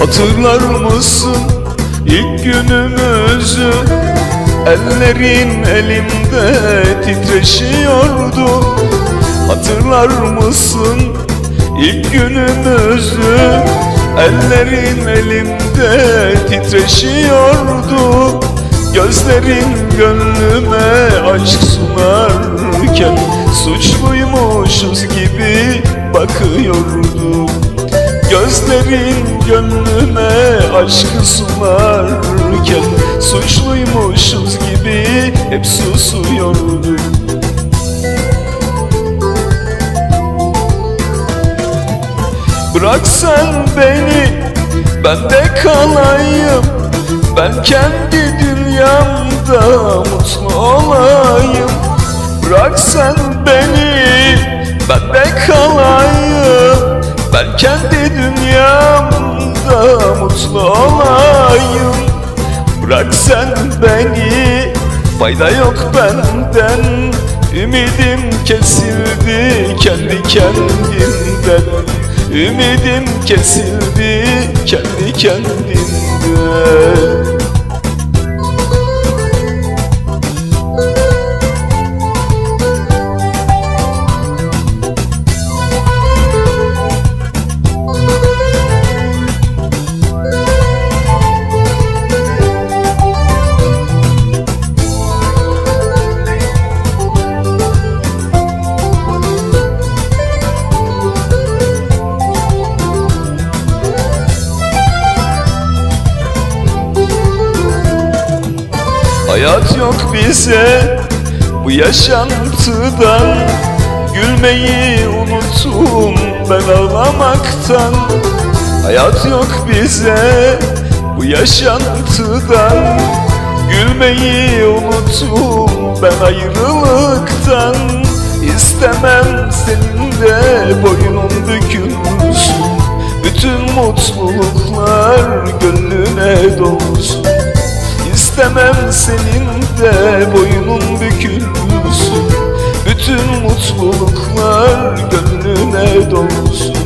Hatırlar mısın ilk günümüzü? Ellerin elimde titreşiyordu. Hatırlar mısın ilk günümüzü? Ellerin elimde titreşiyordu. Gözlerin gönlüme aşk sunarken Suçluymuşuz gibi bakıyordu Gözlerin gönlüme aşkı sunarken Suçluymuşuz gibi hep susuyordu Bırak sen beni ben de kalayım. Ben kendi dünyamda mutlu olayım. Bırak sen beni ben de kalayım. Ben kendi sen beni fayda yok benden. Ümidim kesildi kendi kendimden Ümidim kesildi kendi kendimden Hayat yok bize bu yaşantıdan Gülmeyi unuttum ben ağlamaktan. Hayat yok bize bu yaşantıdan Gülmeyi unuttum ben ayrılıktan. İstemem senin de boynun bükülsün Bütün mutluluklar gönlüne dolsun İstemem senin de boynun bükülsün. Bütün mutluluklar gönlüne dolsun.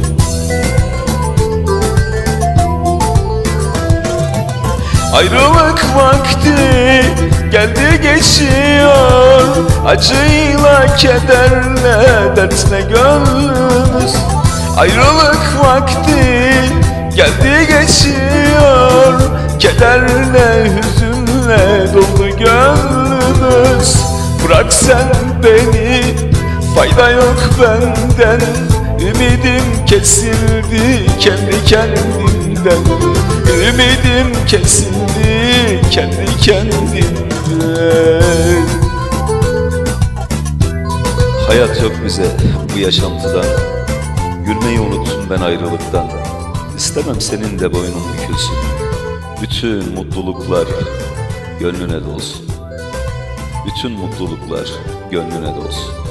Ayrılık vakti geldi geçiyor. Acıyla kederle dertle gönlümüz. Ayrılık vakti geldi geçiyor. Kederle hüzünle doldu gönlümüz. Bırak sen beni fayda yok benden. Ümidim kesildi kendi kendimden. Ümidim kesildi kendi kendimden. Hayat yok bize bu yaşantıdan. Gülmeyi unuttum ben ayrılıktan. İstemem senin de boynun bükülsün. Bütün mutluluklar gönlüne dolsun. Bütün mutluluklar gönlüne dolsun